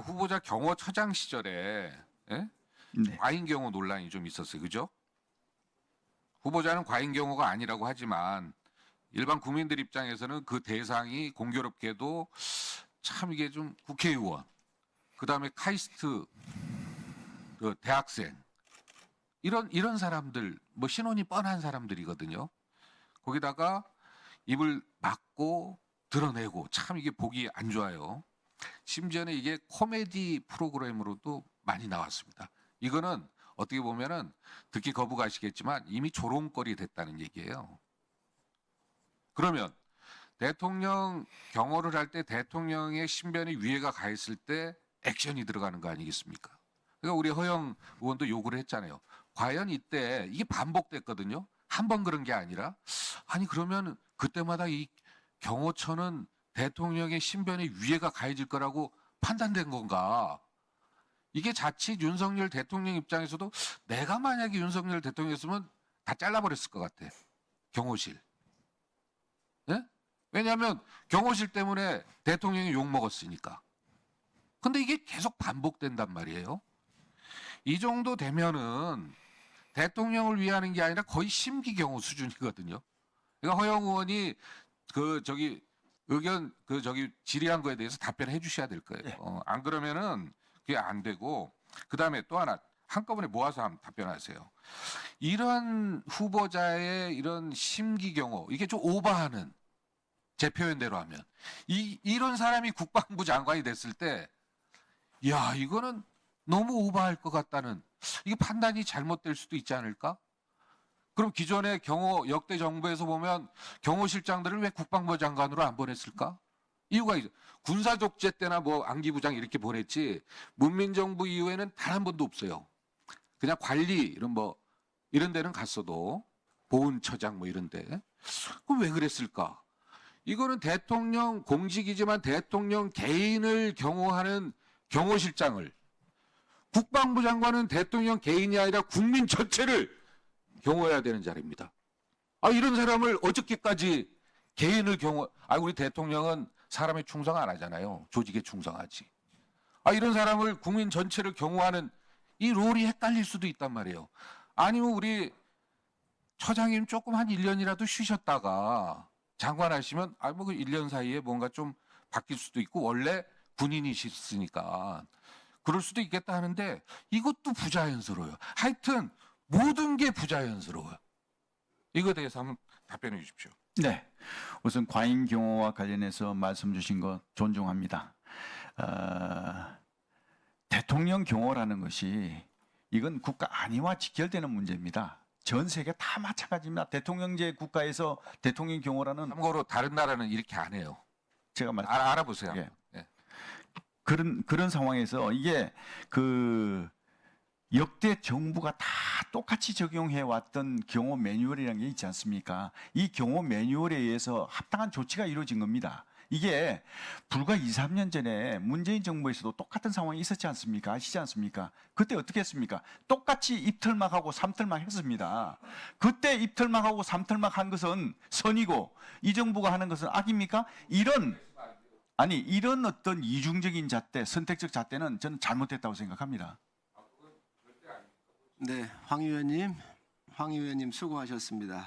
후보자 경호처장 시절에 예? 네. 과잉 경호 논란이 좀 있었어요. 그죠? 후보자는 과잉 경호가 아니라고 하지만 일반 국민들 입장에서는 그 대상이 공교롭게도 참 이게 좀 국회의원, 그 다음에 카이스트 그 대학생 이런 이런 사람들 뭐 신원이 뻔한 사람들이거든요. 거기다가 입을 막고 드러내고 참 이게 보기 안 좋아요. 심지어는 이게 코미디 프로그램으로도 많이 나왔습니다. 이거는 어떻게 보면은 듣기 거부가시겠지만 이미 조롱거리 됐다는 얘기예요. 그러면 대통령 경호를 할 때 대통령의 신변에 위해가 가 있을 때 액션이 들어가는 거 아니겠습니까? 그러니까 우리 허영 의원도 요구를 했잖아요. 과연 이때 이게 반복됐거든요. 한 번 그런 게 아니라 아니 그러면 그때마다 이 경호처는 대통령의 신변에 위해가 가해질 거라고 판단된 건가? 이게 자칫 윤석열 대통령 입장에서도 내가 만약에 윤석열 대통령이었으면 다 잘라버렸을 것 같아. 경호실. 예? 왜냐하면 경호실 때문에 대통령이 욕 먹었으니까. 근데 이게 계속 반복된단 말이에요. 이 정도 되면은 대통령을 위하는 게 아니라 거의 심기 경호 수준이거든요. 그러니까 허영 의원이 그 저기 의견 그 저기 질의한 거에 대해서 답변해 주셔야 될 거예요. 네. 어, 안 그러면은 그게 안 되고 그 다음에 또 하나 한꺼번에 모아서 한번 답변하세요. 이런 후보자의 이런 심기 경호 이게 좀 오버하는 제 표현대로 하면 이 이런 사람이 국방부 장관이 됐을 때 야 이거는 너무 오버할 것 같다는 이게 판단이 잘못될 수도 있지 않을까? 그럼 기존의 경호 역대 정부에서 보면 경호실장들을 왜 국방부 장관으로 안 보냈을까? 이유가 있어. 군사 독재 때나 뭐 안기부장 이렇게 보냈지 문민정부 이후에는 단 한 번도 없어요. 그냥 관리 이런 뭐 이런 데는 갔어도 보훈처장 뭐 이런 데. 그럼 왜 그랬을까? 이거는 대통령 공직이지만 대통령 개인을 경호하는 경호실장을 국방부 장관은 대통령 개인이 아니라 국민 전체를 경호해야 되는 자리입니다. 아 이런 사람을 어저께까지 개인을 경호 아 우리 대통령은 사람에 충성 안 하잖아요. 조직에 충성하지. 아 이런 사람을 국민 전체를 경호하는 이 롤이 헷갈릴 수도 있단 말이에요. 아니면 우리 처장님 조금 한 1년이라도 쉬셨다가 장관 하시면 아뭐 그 1년 사이에 뭔가 좀 바뀔 수도 있고 원래 군인이셨으니까 그럴 수도 있겠다 하는데 이것도 부자연스러워요. 하여튼 모든 게 부자연스러워요. 이거에 대해서 한번 답변해 주십시오. 네. 우선 과잉 경호와 관련해서 말씀 주신 것 존중합니다. 어, 대통령 경호라는 것이 이건 국가 안위와 직결되는 문제입니다. 전 세계 다 마찬가지입니다. 대통령제 국가에서 대통령 경호라는 참고로 다른 나라는 이렇게 안 해요. 제가 말 알, 알아보세요. 예. 예. 그런 그런 상황에서 이게 그 역대 정부가 다 똑같이 적용해 왔던 경호 매뉴얼이라는 게 있지 않습니까? 이 경호 매뉴얼에 의해서 합당한 조치가 이루어진 겁니다. 이게 불과 2, 3년 전에 문재인 정부에서도 똑같은 상황이 있었지 않습니까? 아시지 않습니까? 그때 어떻게 했습니까? 똑같이 입틀막하고 삼틀막 했습니다. 그때 입틀막하고 삼틀막 한 것은 선이고 이 정부가 하는 것은 악입니까? 이런 아니 이런 어떤 이중적인 잣대, 선택적 잣대는 저는 잘못됐다고 생각합니다. 네, 황 의원님, 황 의원님 수고하셨습니다.